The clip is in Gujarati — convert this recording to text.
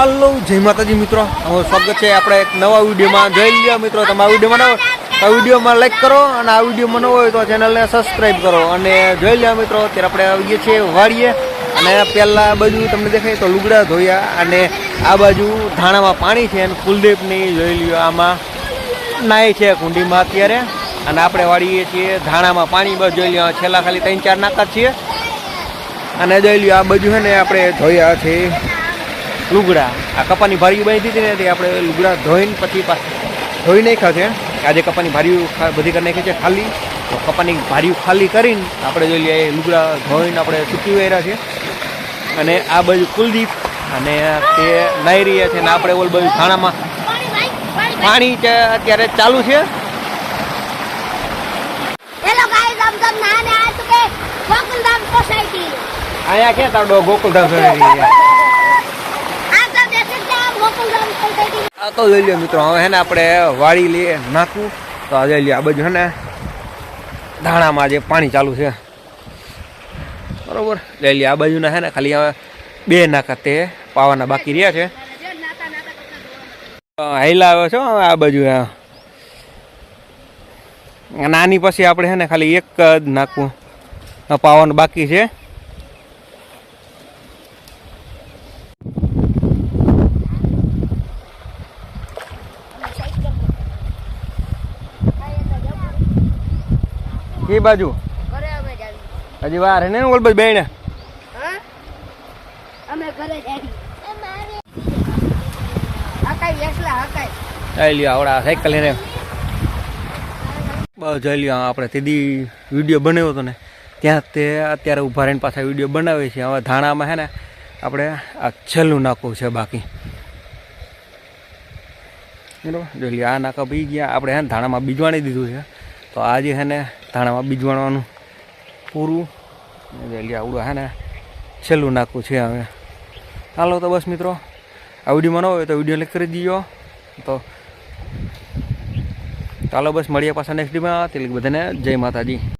હાલો, જય માતાજી મિત્રો. સ્વાગત છે આપણે એક નવા વિડીયોમાં. જોઈ લ્યો મિત્રો, તમે આ વિડીયોમાં ન તો આ વિડીયોમાં લાઈક કરો અને આ વિડીયોમાં ન હોય તો ચેનલને સબસ્ક્રાઈબ કરો. અને જોઈ લ્યો મિત્રો, અત્યારે આપણે આવીએ છીએ વાળીએ અને પહેલાં બાજુ તમને દેખાય તો લુગડા ધોયા અને આ બાજુ ધાણામાં પાણી છે અને કુલદીપની જોઈ લ્યો આમાં નાય છે કુંડીમાં અત્યારે. અને આપણે વાળીએ છીએ ધાણામાં પાણી, બસ જોઈ લ્યો, છેલ્લા ખાલી ત્રણ ચાર નાકા છીએ. અને જોઈ લ્યો આ બાજુ છે ને આપણે ધોયા છે. લુગડા. આ કપાની ભારી બની દીધી ને તે આપણે લુગડા ધોઈને પછી ધોઈ નાખ્યા છે. આજે કપાની ભારી બધી કરી નાખી છે ખાલી. તો કપાની ભારીઓ ખાલી કરીને આપણે જોઈ લઈએ લુગડા ધોઈને આપણે સૂકી વેર્યા છે. અને આ બાજુ કુલદીપ અને તે નાઈ રહ્યા છે ને આપણે ઓલ બાજુ થાણામાં પાણી અત્યારે ચાલુ છે. અહીંયા ક્યાં તારો ગોકુલધામ સોસાયટી આ તો લઈ લે મિત્રો, હવે હેને આપણે વાળી લઈએ નાખવું તો આ લઈ લે આ બાજુ હેને ધાણામાં જે પાણી ચાલુ છે. બરોબર? લઈ લે આ બાજુના હે ને ખાલી હવે બે નાકા તે પાવાના બાકી રહ્યા છે. હાઈલા આવે છો આ બાજુ નાની પછી આપણે હે ને ખાલી એક જ નાખવું. પાવાનું બાકી છે. એ બાજુ. ઘરે અમે જાવી હજી વાર હે ને ઓલ બાજુ બેને અમે ઘરે સાયકલ લઈને બસ જઈ લ્યો આપણે તેદી વીડિયો બનાવ્યો હતો ને ત્યાં તે અત્યારે ઊભા રહીને પાછા વીડિયો બનાવે છે. હવે ધાણામાં છે ને આપણે આ છેલ્લું નાખવું છે બાકી. બરાબર? જોઈ લ્યો આ નાકા બી ગયા. આપણે હે ને ધાણામાં બીજવાણી દીધું છે. તો આજે હે ને ધાણામાં બીજવાણવાનું પૂરું. જોઈ આવડું હા ને, છેલ્લું નાખવું છે હવે. ચાલો તો બસ મિત્રો, આ વિડીયોમાં ન હોય તો વીડિયો લાઈક કરી દીજો. તો ચાલો બસ મળીએ પાછા નેક્સ્ટ ડીમાં તે બધાને જય માતાજી.